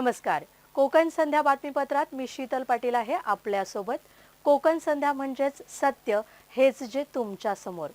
नमस्कार. कोकण संध्या बातमीपत्रात मी शीतल पाटील आहे आपल्यासोबत. कोकण संध्या म्हणजेच सत्य हेच जे तुमच्यासमोर.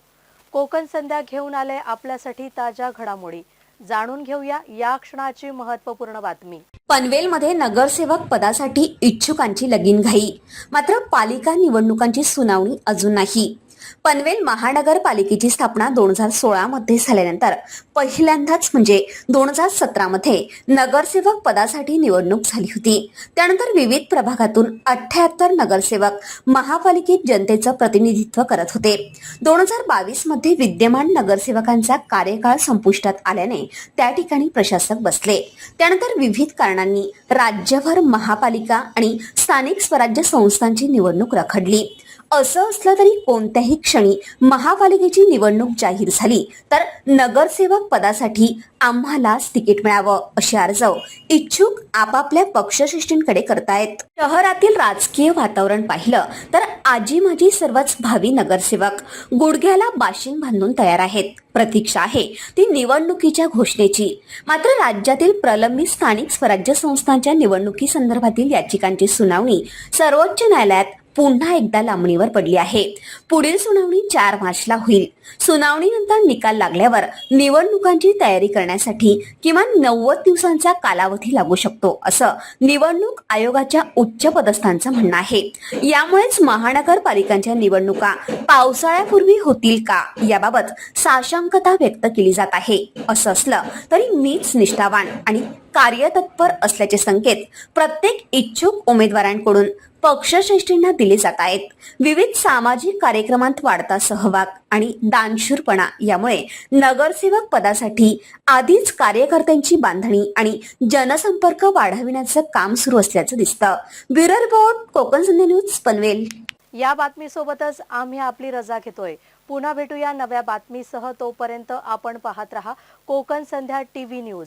कोकण संध्या घेऊन आले आपल्यासाठी ताज्या घडामोडी. जाणून घेऊया या क्षणाची महत्त्वपूर्ण बातमी. पनवेलमध्ये नगरसेवक पदासाठी इच्छुकांची लगीन घाई. मात्र पालिका निवडणुकांची सुनावणी अजून नाही. पनवेल महानगरपालिकेची स्थापना दोन हजार सोळा मध्ये झाल्यानंतर पहिल्यांदाच म्हणजे दोन हजार सतरा मध्ये नगरसेवक पदासाठी निवडणूक झाली होती. त्यानंतर विविध प्रभागातून अठ्याहत्तर नगरसेवक महापालिकेत जनतेचं प्रतिनिधित्व करत होते. दोन हजार बावीसमध्ये विद्यमान नगरसेवकांचा कार्यकाळ संपुष्टात आल्याने त्या ठिकाणी प्रशासक बसले. त्यानंतर विविध कारणांनी राज्यभर महापालिका आणि स्थानिक स्वराज्य संस्थांची निवडणूक रखडली. असं असलं तरी कोणत्याही क्षणी महापालिकेची निवडणूक जाहीर झाली तर नगरसेवक पदासाठी आम्हालाच तिकीट मिळावं असे अर्जव इच्छुक आपापल्या पक्षश्रेष्ठींकडे करतायत. शहरातील राजकीय वातावरण पाहिलं तर आजी माझी सर्वच भावी नगरसेवक गुडघ्याला बाशिंग बांधून तयार आहेत. प्रतीक्षा आहे ती निवडणुकीच्या घोषणेची. मात्र राज्यातील प्रलंबित स्थानिक स्वराज्य संस्थांच्या निवडणुकी संदर्भातील याचिकांची सुनावणी सर्वोच्च न्यायालयात पुन्हा एकदा लांबणीवर पडली आहे. पुढील सुनावणी चार मार्चला होईल. सुनावणीनंतर निकाल लागल्यावर निवडणुकांची तयारी करण्यासाठी किमान नव्वद दिवसांचा कालावधी लागू शकतो असं निवडणूक आयोगाच्या उच्च पदस्थांचं म्हणणं आहे. यामुळेच महानगरपालिकांच्या निवडणुका पावसाळ्यापूर्वी होतील का? याबाबत साशंकता व्यक्त केली जात आहे. असं असलं तरी मीच निष्ठावान आणि कार्यतत्पर असल्याचे संकेत प्रत्येक इच्छुक उमेदवारांकडून पक्षश्रेष्ठींना दिले जात आहेत. विविध सामाजिक कार्यक्रमांत वाढता सहभाग आणि दानशूरपणा यामुळे नगरसेवक पदासाठी आधीच कार्यकर्त्यांची बांधणी आणि जनसंपर्क वाढविण्याचं काम सुरू असल्याचं दिसतं. ब्युरो रिपोर्ट कोकण संधी न्यूज पनवेल. या बातमीसोबतच आम्ही आपली रजा घेतोय. पुन्हा भेटूया नव्या बातमीसह तोपर्यंत आपण पाहत रहा कोकण संध्या टीव्ही न्यूज.